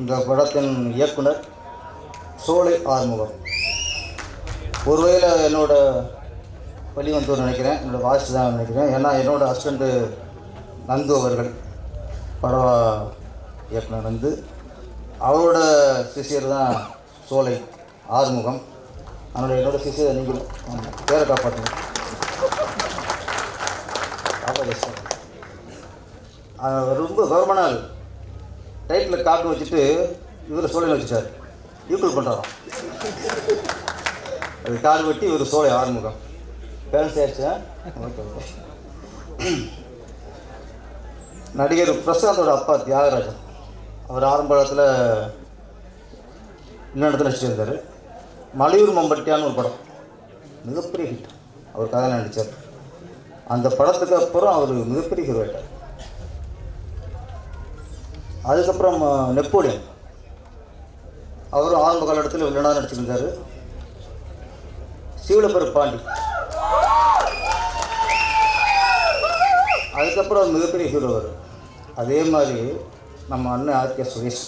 இந்த படத்தின் இயக்குனர் சோலை ஆறுமுகம். ஒருவேளை என்னோட வழி வந்து நினைக்கிறேன். என்னோட வாய்ஸ் தான் நினைக்கிறேன். ஏன்னா என்னோடய ஹஸ்பண்டு நந்து அவர்கள் பட இயக்குனர் வந்து அவரோட சிசியர் தான் சோலை ஆறுமுகம். அதனால் என்னோட சிசியர் நீங்கள் பேரை காப்பாற்றுங்க காப்பாற்று ரொம்ப கவர்மெண்ட் டைட்டில் காப்பி வச்சுட்டு இவர் சோலையில் வச்சுட்டார். ஈக்குவல் பண்ணுறாராம் அது காடு வெட்டி இவர் சோலை ஆறுமுகம். பேலன்ஸ் ஆயிடுச்சா? நடிகர் பிரசாந்தோட அப்பா தியாகராஜன். அவர் ஆரம்பத்தில் இன்னொரு இடத்துல நடிச்சிருந்தார் மலையூர் மம்பட்டியான்னு ஒரு படம். மிகப்பெரிய ஹிட் அவர் கதை நடித்தார் அந்த படத்துக்கு அப்புறம் அவர் மிகப்பெரிய ஹீரோ ஆயிட்டார். அதுக்கப்புறம் நெப்போலியன். அவரும் ஆரம்ப காலகட்டத்தில் வில்லனாக நடிச்சிருந்தார். சீவலப்பர் பாண்டி. அதுக்கப்புறம் மிகப்பெரிய ஹீரோ அவர். அதே மாதிரி நம்ம அண்ணன் ஆர்கே சுரேஷ்.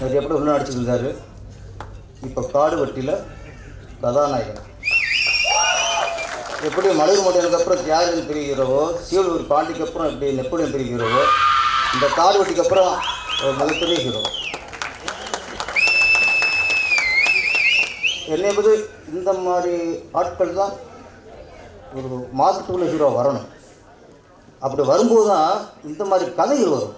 நிறைய படம் வில்லன் நடிச்சிருந்தார். இப்போ காடு வட்டியில் கதாநாயகன். எப்படி மலர் மோட்டியனுக்கு அப்புறம் தியாகராஜன் பிரிகிறவோ சீவலூர் பாண்டிக்கு அப்புறம் எப்படி நெப்போலியன் பிரிகிறவோ இந்த கார் வெட்டிக்கு அப்புறம் ஒரு மிகப்பெரிய ஹீரோ என்னை இந்த மாதிரி ஆட்கள் தான் ஒரு மாதத்துக்குள்ள ஹீரோ வரணும். அப்படி வரும்போது தான் இந்த மாதிரி கதைகள் வரும்.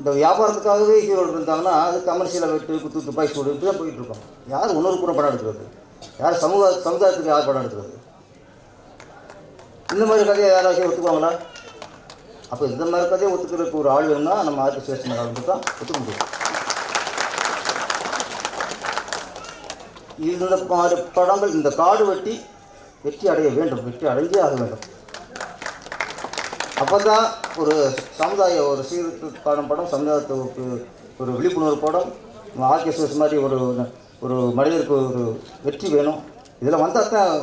இந்த வியாபாரத்துக்காகவே ஹீரோ இருந்தாங்கன்னா அது கமர்ஷியலாக வெட்டு குத்து துப்பாக்கி சூடு இப்படி தான் போயிட்டுருக்கோம் யாரும் யார் உணர்வு கூட படம் எடுக்கிறது. யார் சமூக சமுதாயத்துக்கு யார் படம் இந்த மாதிரி கதையை யாராச்சும் ஒத்துக்குவாங்களா? அப்போ இந்த மாதிரி கதையை ஒத்துக்கிறதுக்கு ஒரு ஆள் வேணும்னா நம்ம ஆர்டி சுவேஷன் தான் ஒத்துக்க முடியும். இந்த மாதிரி படங்கள் இந்த காடு வெட்டி வெற்றி அடைய வேண்டும். வெற்றி அடைஞ்சே ஆக வேண்டும். அப்போ தான் ஒரு சமுதாய ஒரு சீர்திருத்தமான படம் சமுதாயத்துக்கு ஒரு விழிப்புணர்வு படம். ஆர்கெஸ்ட்ரஸ் மாதிரி ஒரு ஒரு மனிதருக்கு ஒரு வெற்றி வேணும். இதில் வந்தால் தான்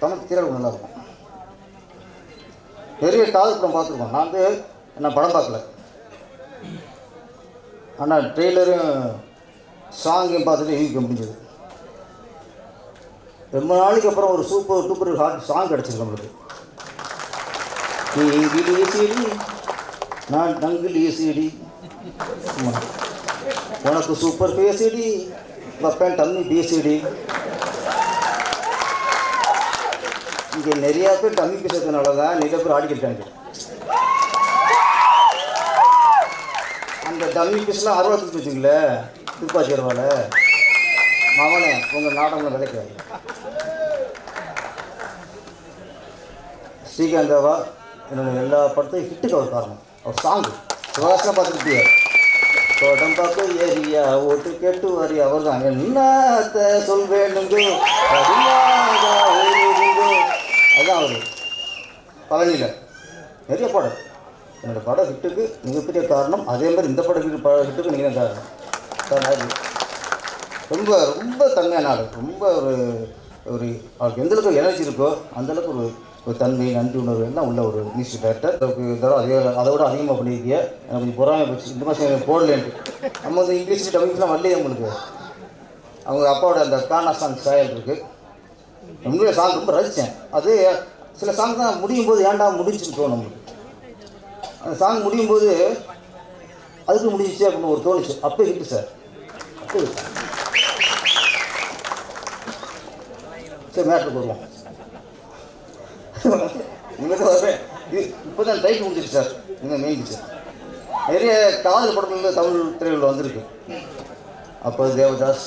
தமிழ் திரையுலகம் நல்லாயிருக்கும் நிறைய காதல் படம் பார்த்துருக்கோம். நான் வந்து என்ன படம் பார்க்கல. ஆனால் ட்ரெய்லரும் சாங்கையும் பார்த்துட்டு யூகிக்க முடிஞ்சது. ரொம்ப நாளைக்கு அப்புறம் ஒரு சூப்பர் டூப்பர் ஹாட் சாங் கிடச்சிருக்கு நம்மளுக்கு. நான் தங்கிலி சீடி உனக்கு சூப்பர் பேசிடி வப்பேன் தம்பி பேசிடி இங்கே நிறையா பேர் டம்மி பேசுறதுனால தான் நிறைய பேர் ஆடிக்கிட்டாங்க அந்த டம்மி பீஸ்லாம் அறுபத்தி வச்சுங்களே துப்பாக்கி அருவால மகனே உங்கள் நாடகம் விளைக்காது ஸ்ரீகாந்தாவா என்னோட எல்லா படத்தையும் ஹிட்டுக்கு அவர் காரணம். அவர் சாங்கு சிவகாசனாக பார்த்துக்கிட்டே தோட்டம் பார்க்க ஏரியா ஓட்டு கேட்டு வரி அவர் தான் என்னத்த சொல்வேனுங்க? பதினாக ஊருதுங்க. அதான் அவர். பழனியில். நிறைய படம் என்னோடய படம் ஹிட்டுக்கு மிகப்பெரிய காரணம் அதே மாதிரி இந்த படம் ஹிட்டு பட ஹிட்டுக்கு நீங்கள் தான் காரணம். சார் அது ரொம்ப ரொம்ப தன்மையான ஆள். ரொம்ப ஒரு ஒரு அவருக்கு எந்த அளவுக்கு எனர்ஜி இருக்கோ அந்த அளவுக்கு ஒரு ஒரு தன்மை நன்றி உணர்வு எல்லாம் உள்ள ஒரு மியூசிக் டேரக்டர் தடவை அதே அதை விட அதிகமாக பண்ணியிருக்கிய எனக்கு கொஞ்சம் பொறாமை போச்சு இந்த மாதிரி போடலேன்ட்டு நம்ம வந்து இங்கிலீஷ் டபிங்ஸ்லாம் வரலையே உங்களுக்கு. அவங்க அப்பாவோட அந்த கானா சாங் சாயல் இருக்குது உண்மையிலே சாங் ரொம்ப ரசித்தேன் அது சில சாங் தான் முடியும் போது ஏன்டா முடிஞ்சுன்னு தோணும் நம்மளுக்கு. அந்த சாங் முடியும் போது அதுக்கு முடிஞ்சிச்சு அப்படின்னு ஒரு தோணுச்சு. அப்போ ஹிட்டு சார் அப்போ சரி மேட்ருக்கு வருவோம் உங்களுக்கு வரேன் இது இப்போ தான் டைட் முடிஞ்சிருக்கு சார். இன்னும் மெயின் சார் நிறைய காதல் படங்கள் தமிழ் திரைகளில் வந்திருக்கு. அப்போ தேவதாஸ்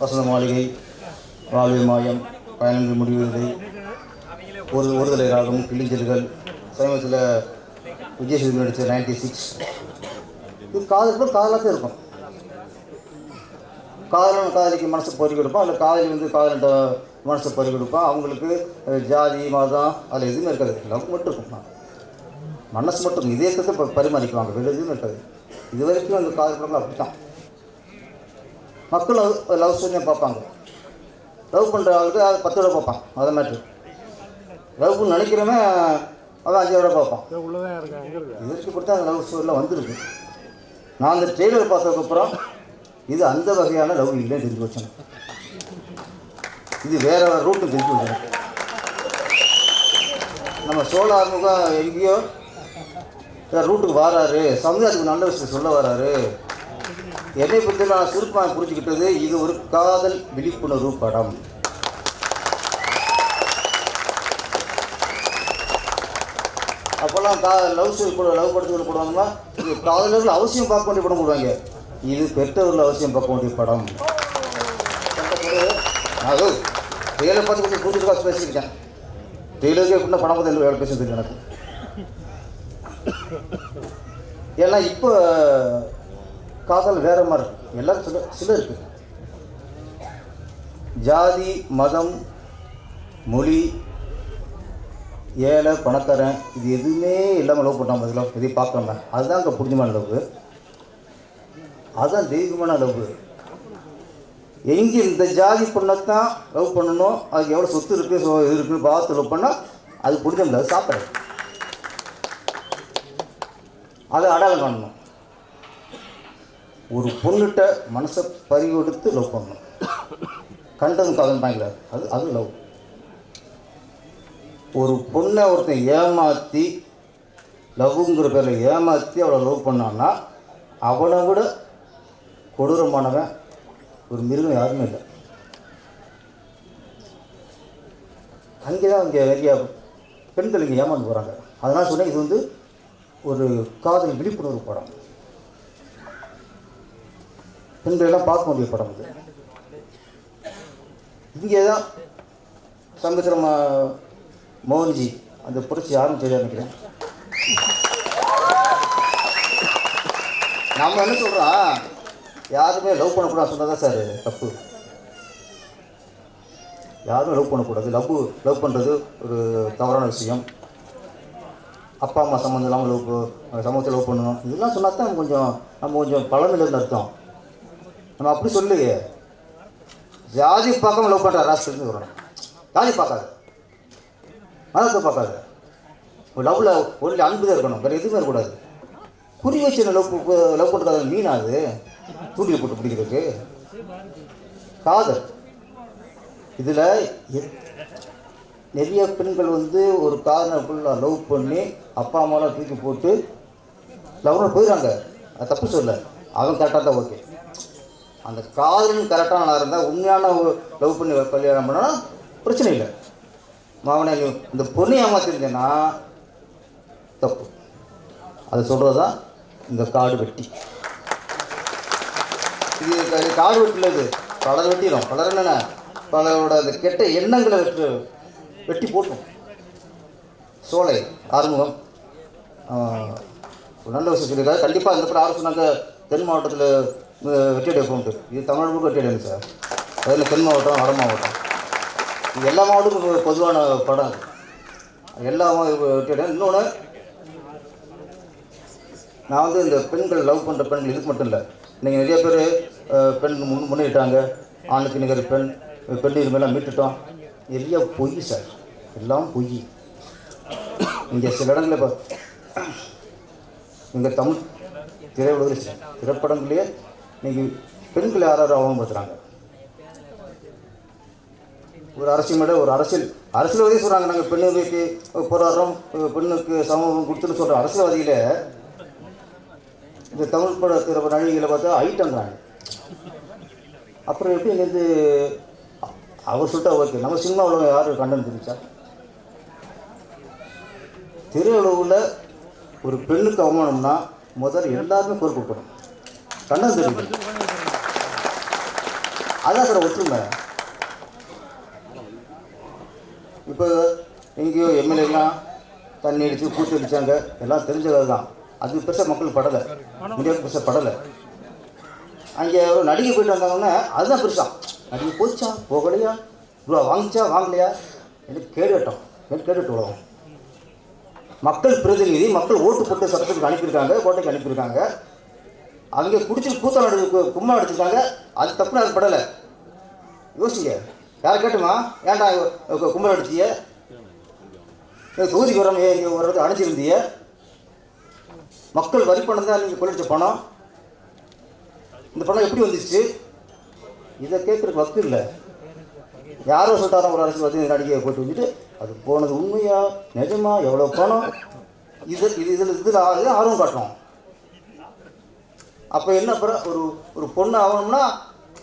வசந்த மாளிகை வாழ்வை மாயம் பயணங்கள் முடிவதில்லை. ஒரு ஒருதலை ராகம் கிளிஞ்சல்கள் சமீபத்தில் விஜய் சேதுபதி நடித்த நைன்டி சிக்ஸ் இது காதல் படம் காதலாக தான் இருக்கும். காதலன் காதலிக்கு மனசு பறி கொடுப்போம் இல்லை காதலி வந்து காதலிட்ட மனசு பறி கொடுப்பான் அவங்களுக்கு ஜாதி மதம் அதில் எதுவுமே இருக்காது. லவ் மட்டும் இருக்கும் மனசு மட்டும். இதயத்தை பரிமாறிக்குவாங்க. வேறு எதுவுமே இருக்காது. இது வரைக்கும் அந்த காதல் அப்படி தான் மக்கள் லவ் லவ் ஸ்டோரியாக பார்ப்பாங்க. லவ் பண்ணுற ஆளுக்கு அது பத்து ரூபா பார்ப்பான் அதை மேட்ரு லவ் நினைக்கிறவன் அவன் அஞ்சாயிரம் ரூபா பார்ப்பான். இதோ இதற்கு இப்படி தான் லவ் ஸ்டோரியில் வந்திருக்கு. நான் அந்த ட்ரெய்லர் பார்த்ததுக்கப்புறம் இது அந்த வகையான லவ் இல்லைன்னு தெரிஞ்சு வச்சேன் இது வேற ரூட்டு திருப்பி வச்சேன் நம்ம சோழ ஆறுமுகம் எங்கேயோ வேறு ரூட்டுக்கு வராரு. சமுதாயத்துக்கு நல்ல விஷயம் சொல்ல வராரு. என்னை பற்றி நான் சுருப்பாக புரிஞ்சுக்கிட்டது இது ஒரு காதல் விழிப்புணர்வு படம். அப்போல்லாம் கா லவ் ஸ்டோரி கூட லவ் படத்துக்கு போடுவாங்கன்னா இது காதலர்கள் அவசியம் பார்க்க வேண்டிய படம் போடுவாங்க. இது பெற்றவர்கள் அவசியம் பார்க்க வேண்டிய படம். அது டெய்லர் பார்த்து கொஞ்சம் புரிஞ்சு காசு பேசியிருக்கேன் டெய்லருக்கு எப்படின்னா பணம் பார்த்து வேலை பேசுறது எனக்கு ஏன்னா இப்போ காதல் வேற மாதிரி இருக்கு எல்லாரும் சில சில இருக்கு ஜாதி மதம் மொழி ஏழை பணக்காரன் இது எதுவுமே இல்லாமல் லவ் பண்ணாமல் இதில் எதையும் பார்க்காம அதுதான் அங்கே புரிஞ்சமான அளவு அதுதான் தெய்வமான அளவு எங்கே இந்த ஜாதி பொண்ணைத்தான் லவ் பண்ணணும் அதுக்கு எவ்வளோ சொத்து இருக்குது ஸோ இது இருக்குன்னு பார்த்து லவ் பண்ணால் அது புரிஞ்சம் முடியாது சாப்பிட அதை அடையாளம் காணணும் ஒரு பொண்ணுகிட்ட மனசை பறி கொடுத்து லவ் பண்ணணும். கண்டதும் காதல் தாங்கல அது அது லவ் ஒரு பொண்ணை ஒருத்தன் ஏமாற்றி லவ்ங்கிற பேரில் ஏமாற்றி அவளை லவ் பண்ணான்னா அவனை விட கொடூரமானவன் ஒரு மிருகம் யாருமே இல்லை. அங்கே தான் அங்கே நிறைய பெண்கள் இங்கே ஏமாந்து போகிறாங்க அதனால் சொன்னேன் இது வந்து ஒரு காதல் விழிப்புணர்வு படம். பெண்களெல்லாம் பார்க்க முடிய படம் இது. இங்கே தான் சமுத்திரம் மோகன்ஜி அந்த புரட்சி யாரும் நினைக்கிறேன். நாம் என்ன சொல்கிறோம் யாருமே லவ் பண்ணக்கூடாது சொன்னதா சார். தப்பு. யாரும் லவ் பண்ணக்கூடாது. லவ் லவ் பண்ணுறது ஒரு தவறான விஷயம். அப்பா அம்மா சம்மந்தம் இல்லாமல் லவ் சமூகத்தில் லவ் பண்ணணும். இதெல்லாம் சொன்னால் தான் கொஞ்சம் நம்ம கொஞ்சம் பழமையிலேருந்து அர்த்தம். நம்ம அப்படி சொல்லுங்க ஜாதி பார்க்காம லவ் பண்ணுற ராஷ்டிரத்துக்கு வரணும் ஜாதி பார்க்காது. மதத்தை பார்க்காது. லவ்வில் ஒன்லி அன்பு தான் இருக்கணும். வேறு எதுவுமே இருக்கக்கூடாது. குறி வச்சு லவ் லவ் பண்ணுறது மீனா அது தூண்டில் போட்டு பிடிக்கிறதுக்கு? காதல். இதில் நிறைய பெண்கள் வந்து ஒரு காதலுக்குள்ள ஃபுல்லாக லவ் பண்ணி அப்பா அம்மாலாம் தூக்கி போட்டு லவ்னு போயிடுறாங்க. அது தப்பு சொல்ல அவன் கரெக்டாக தான் ஓகே அந்த காதலன் கரெக்டான இருந்தால் உண்மையான லவ் பண்ணி கல்யாணம் பண்ணால் பிரச்சனை இல்லை. மாவனே இந்த பொண்ணை ஏமாத்திருந்தேன்னா தப்பு. அதை சொல்கிறது தான் இந்த காடு வெட்டி. இது இது காடு வெட்டில இது பலர் வெட்டிடும் பலர் என்னென்ன? பலரோட அந்த கெட்ட எண்ணங்களை வெட்டு வெட்டி போட்டோம். சோலை ஆறுமுகம். நல்ல விஷயம் சொல்லியிருக்காரு. கண்டிப்பாக இந்த படம் ஆறு சொன்னாங்க தென் மாவட்டத்தில் வெற்றியடை அக்கௌண்ட்டு இது தமிழ்நாடு வெற்றியடைங்க சார். அதில் தென் மாவட்டம் வட மாவட்டம்? இது எல்லா மாவட்டத்துக்கும் பொதுவான படம் எல்லா வெற்றியடை இன்னொன்று நான் வந்து இந்த பெண்கள் லவ் பண்ணுற பெண்கள் இதுக்கு மட்டும் இல்லை. நீங்கள் நிறைய பேர் பெண் முன் முன்னிட்டாங்க ஆணுக்கு நிகர் பெண் பெண் இதுமாதிரிலாம் மீட்டுட்டோம். எல்லாம் பொய் சார் எல்லாம் பொய். இங்கே சில இடங்களில் இப்போ எங்கள் தமிழ் திரையுலகில் திரைப்படங்களே நீங்கள் பெண்கள் யாராவது அவமானப்படுத்துகிறாங்க ஒரு அரசியல் மேலே ஒரு அரசியல் அரசியல்வாதி சொல்கிறாங்க நாங்கள் பெண்ணுக்கு போராடுறோம் பெண்ணுக்கு சமூகம் கொடுத்துன்னு சொல்கிற அரசியல்வாதியில் இந்த தமிழ் படத்தில் திரை நடிகைகளை பார்த்தா ஐட்டங்கிறாங்க அப்புறம் எப்படி இங்கேருந்து அவர் சொல்லிட்டா ஓகே நம்ம சினிமா உலகம் யாரும் கண்டன் தெரிவிச்சா திரையுலகில் ஒரு பெண்ணுக்கு அவமானம்னா முதல்ல எல்லாருமே பொறுப்பு கொடுக்கணும் கண்ணன் தெரிவிக்கணும் அதான் சார் ஒற்றுமை. இப்போ எங்கேயோ எம்எல்ஏலாம் தண்ணி அடித்து பூச்சி அடித்தாங்க எல்லாம் தெரிஞ்சது தான். அது பெருசாக மக்கள் படலை. இந்தியாவுக்கு பெருசாக படலை. அங்கே ஒரு நடிகை போயிட்டு வந்தாங்கன்னா அதுதான் பெருசா. நடிகை போச்சா? போகலையா? இவ்வளோ வாங்கிச்சா? வாங்கலையா? என்று கேடுகட்டும். என்று கேட்டுட்டு உலகம் மக்கள் பிரதிநிதி மக்கள் ஓட்டு போட்டு சட்டத்துக்கு அனுப்பியிருக்காங்க கோட்டைக்கு அனுப்பியிருக்காங்க. அங்கே குடிச்சு கூத்தம் அடிச்சு கும்மா அடிச்சிருக்காங்க. அது தப்புன்னு அது படலை. யோசிங்க. யார் கேட்டுமா? ஏன்டா கும்பல் அடிச்சிய தொகுதிக்கு வராமல் ஏன் இங்கே வர்றது மக்கள் வரி பணம் நீங்கள் கொள்ளிச்ச பணம் இந்த பணம் எப்படி வந்துச்சு? இதை கேட்குறதுக்கு வக்கு இல்லை. யாரோ சொல்லிட்டாரோ ஒரு அரசு இந்த நடிகையை போட்டு வந்துட்டு அது போனது உண்மையா நிஜமா எவ்வளோ பணம்? இது இது இதில் இதில் ஆர்வம் காட்டணும் அப்போ என்ன அப்புறம் ஒரு ஒரு பொண்ணு ஆகணும்னா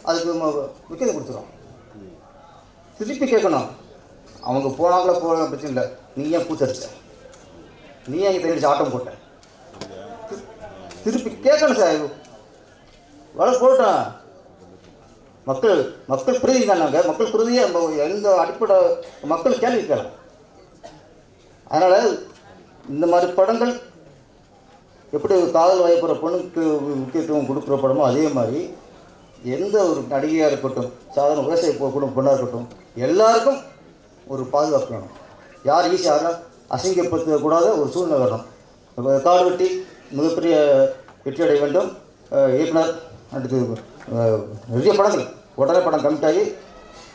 அதுக்கு விற்கிறது கொடுத்துரும் திருப்பி கேட்கணும். அவங்க போனாங்களோ போகல பிரச்சனை இல்லை. நீ ஏன் பூத்தடிச்ச நீ ஏன் தெரிஞ்சு ஆட்டம் போட்ட? திருப்பி கேட்கணும் சார். வளர்த்து போட்டோம் மக்கள் மக்கள் பிரதி தானாங்க மக்கள் பிரதியே எந்த அடிப்படை மக்கள் கேள்வி கேட்கலாம் அதனால் இந்த மாதிரி படங்கள் எப்படி ஒரு காதல் வாய்ப்புற பொண்ணுக்கு முக்கியத்துவம் கொடுக்குற படமோ அதே மாதிரி எந்த ஒரு நடிகையாக இருக்கட்டும் சாதாரண விவசாய குடும்ப பொண்ணாக இருக்கட்டும் எல்லாருக்கும் ஒரு பாதுகாப்பு வேணும். யார் ஈஸியாக அசிங்கப்படுத்தக்கூடாத ஒரு சூழ்நிலை வரணும் காடு வெட்டி மிகப்பெரிய வெற்றி அடைய வேண்டும் இயக்குனர் அடுத்து நிறைய படங்கள். உடனே படம் கமிட் ஆகி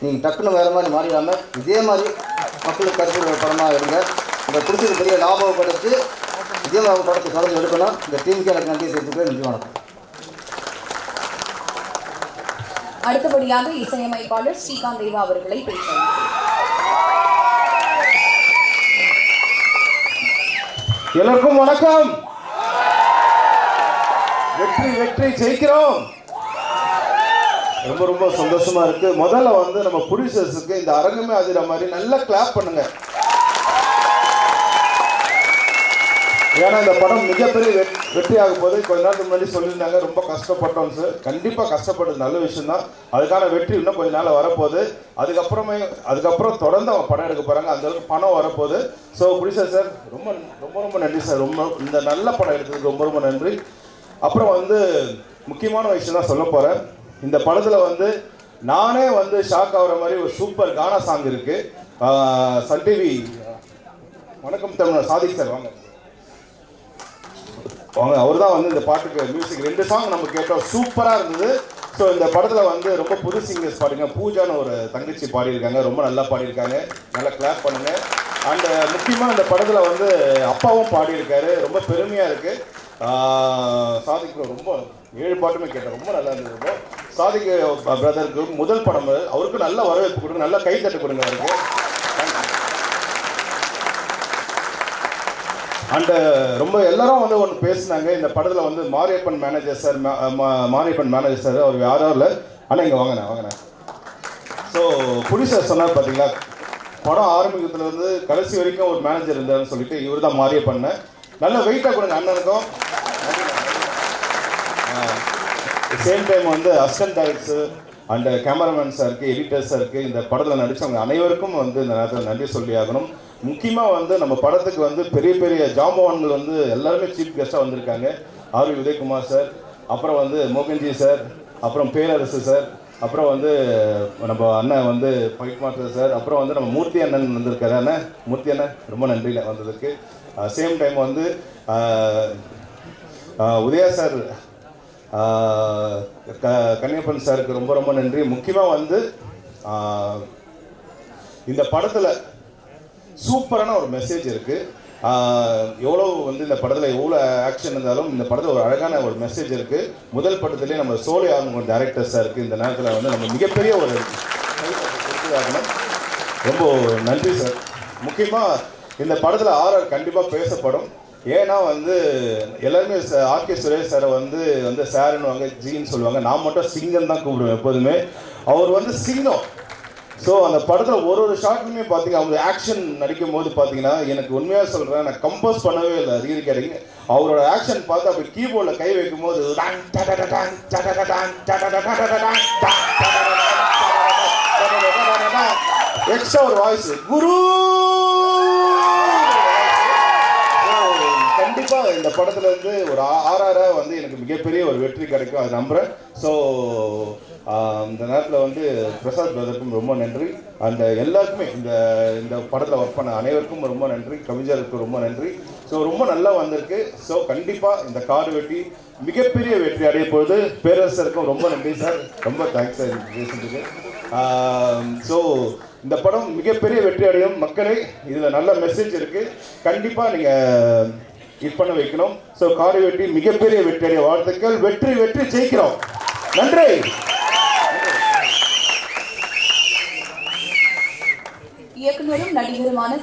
நீங்கள் டக்குன்னு வேறு மாதிரி மாறிடாமல் இதே மாதிரி மக்களுக்கு கருத்து படமாக இருங்க. இந்த பிடிச்சது பெரிய லாபம் படுத்து இதே மாதிரி படத்தை தொடர்ந்து எடுக்கணும் இந்த டீமுக்கு எனக்கு நன்றி தெரிவித்துக்கிறேன் நன்றி வணக்கம். அடுத்தபடியாக இசையமைப்பாளர் ஸ்ரீகாந்த் தேவா அவர்களை பேச எல்லாருக்கும் வணக்கம். வெற்றி வெற்றி ஜெயிக்கிறோம். ரொம்ப ரொம்ப சந்தோஷமா இருக்கு. முதல்ல வந்து நம்ம ப்ரொடியூசர்ஸுக்கு இந்த அரங்கமே அதிர மாதிரி நல்லா கிளாப் பண்ணுங்க. ஏன்னா இந்த படம் மிகப்பெரிய வெற்றி ஆகும் போது கொஞ்ச நேரத்துக்கு முன்னாடி சொல்லியிருந்தாங்க ரொம்ப கஷ்டப்பட்டோம் சார் கண்டிப்பாக கஷ்டப்பட்டது நல்ல விஷயம் தான் அதுக்கான வெற்றி இன்னும் கொஞ்ச நாள் வரப்போகுது. அதுக்கப்புறமே அதுக்கப்புறம் தொடர்ந்து அவங்க படம் எடுக்க போகிறாங்க அந்தளவுக்கு பணம் வரப்போகுது. ஸோ புரிசா சார் ரொம்ப ரொம்ப ரொம்ப நன்றி சார் ரொம்ப இந்த நல்ல படம் எடுத்ததுக்கு ரொம்ப ரொம்ப நன்றி. அப்புறம் வந்து முக்கியமான விஷயம் தான் சொல்ல போகிறேன் இந்த படத்தில் வந்து நானே வந்து ஷாக் ஆகிற மாதிரி ஒரு சூப்பர் கானா சாங் இருக்கு. Sun TV. வணக்கம் தமிழ் சாதிக் சார் வாங்க. வாங்க அவர் தான் வந்து இந்த பாட்டுக்கு மியூசிக் ரெண்டு சாங் நம்ம கேட்டோம். சூப்பராக இருந்தது. ஸோ இந்த படத்தில் வந்து ரொம்ப புது சிங்கர்ஸ் பாடுங்க. பூஜான்னு ஒரு தங்கச்சி பாடியிருக்காங்க. ரொம்ப நல்லா பாடியிருக்காங்க. நல்லா கிளாப் பண்ணுங்க. அண்ட் முக்கியமாக இந்த படத்தில் வந்து அப்பாவும் பாடியிருக்காரு. ரொம்ப பெருமையாக இருக்குது சாதிக் ரொம்ப ஏழு பாட்டுமே கேட்டேன். ரொம்ப நல்லா இருந்தது bro. சாதிக் பிரதருக்கு முதல் படம் அவருக்கு நல்ல வரவேற்பு கொடுங்க. நல்லா கை தட்டு கொடுங்க அவருக்கு. அண்டு ரொம்ப எல்லாரும் வந்து ஒன்று பேசுனாங்க. இந்த படத்தில் வந்து Mariyappan manager sir Mariyappan manager sir அவர் யாரும் இல்லை. ஆனால் இங்கே வாங்கினேன் வாங்கினேன் ஸோ புடி சார் சொன்னார் பார்த்தீங்களா படம் ஆரம்பிக்கிறதுலேருந்து கடைசி வரைக்கும் ஒரு மேனேஜர் இருந்தாருன்னு சொல்லிட்டு இவர் தான் மாரியப்பண்ணேன் நல்ல வெயிட்டாக கொடுங்க அண்ணனுக்கும். சேம் டைம் வந்து அசிஸ்டன்ட் டைரக்டர் அண்ட் கேமராமேன் சாருக்கு எடிட்டர் சாருக்கு இந்த படத்தில் நடித்தவங்க அனைவருக்கும் வந்து இந்த நேரத்தில் நன்றி சொல்லி ஆகணும். முக்கியமாக வந்து நம்ம படத்துக்கு வந்து பெரிய பெரிய ஜாம்பவான்கள் வந்து எல்லாருமே சீஃப் கெஸ்ட்டாக வந்திருக்காங்க. ஆர்வி உதயகுமார் சார் அப்புறம் வந்து மோகன்ஜி சார் அப்புறம் பேரரசு சார் அப்புறம் வந்து நம்ம அண்ணன் வந்து ஃபைட் மாஸ்டர் சார் அப்புறம் வந்து நம்ம மூர்த்தி அண்ணன் வந்திருக்காரு. அண்ணன் மூர்த்தி அண்ணன் ரொம்ப நன்றியில் வந்ததுக்கு. சேம் டைம் வந்து உதயா சார் க கன்னியப்பன் சாருக்கு ரொம்ப ரொம்ப நன்றி. முக்கியமாக வந்து இந்த படத்தில் சூப்பரான ஒரு மெசேஜ் இருக்குது எவ்வளோ வந்து இந்த படத்தில் எவ்வளோ ஆக்ஷன் இருந்தாலும் இந்த படத்தில் ஒரு அழகான ஒரு மெசேஜ் இருக்குது முதல் படத்துலேயே நம்ம சோலி ஆகணும் டேரக்டர் சாருக்கு இந்த நேரத்தில் வந்து நம்ம மிகப்பெரிய ஒரு ரொம்ப நன்றி சார். முக்கியமாக இந்த படத்தில் ஆர்ஆர் கண்டிப்பாக பேசப்படும் ஏன்னா வந்து எல்லாருமே ஆர்கே சுரேஷ் சாரை வந்து வந்து சாருன்னுவாங்க ஜின்னு சொல்லுவாங்க நான் மட்டும் சிங்கம் தான் கூப்பிடுவேன் எப்போதுமே அவர் வந்து சிங்கம் ஸோ அந்த படத்தில் ஒரு ஒரு ஷாட்லையுமே பார்த்தீங்க அவங்க ஆக்ஷன் நடிக்கும் போது பார்த்தீங்கன்னா எனக்கு உண்மையாக சொல்கிறேன் நான் கம்போஸ் பண்ணவே இல்லை ரீதி கேட்டீங்க அவரோட ஆக்ஷன் பார்த்து அப்படி கீபோர்டில் கை வைக்கும் போது எக்ஸ்ட்ரா ஒரு வாய்ஸ் குரு கண்டிப்பாக இந்த படத்துல இருந்து ஒரு ஆர்ஆரா வந்து எனக்கு மிகப்பெரிய ஒரு வெற்றி கிடைக்கும். அது நம்புறேன். ஸோ இந்த நேரத்தில் வந்து பிரசாத் பிரதருக்கும் ரொம்ப நன்றி. அந்த எல்லாருக்குமே இந்த இந்த படத்தில் ஒர்க் பண்ண அனைவருக்கும் ரொம்ப நன்றி. கவிஞருக்கு ரொம்ப நன்றி. ஸோ ரொம்ப நல்லா வந்திருக்கு. ஸோ கண்டிப்பாக இந்த கார் வெட்டி மிகப்பெரிய வெற்றி அடைய பொழுது பேரரசருக்கும் ரொம்ப நன்றி சார். ரொம்ப தேங்க்ஸ் சார் பேசுறதுக்கு ஸோ இந்த படம் மிகப்பெரிய வெற்றி அடையும். மக்களே இதில் நல்ல மெசேஜ் இருக்குது கண்டிப்பாக நீங்கள் ஹிட் பண்ண வைக்கணும். ஸோ காரி வெற்றி மிகப்பெரிய வெற்றி வாழ்த்துக்கள். வெற்றி வெற்றி ஜெயிக்கிறோம். நன்றி. இயக்குநரும் நடிகருமான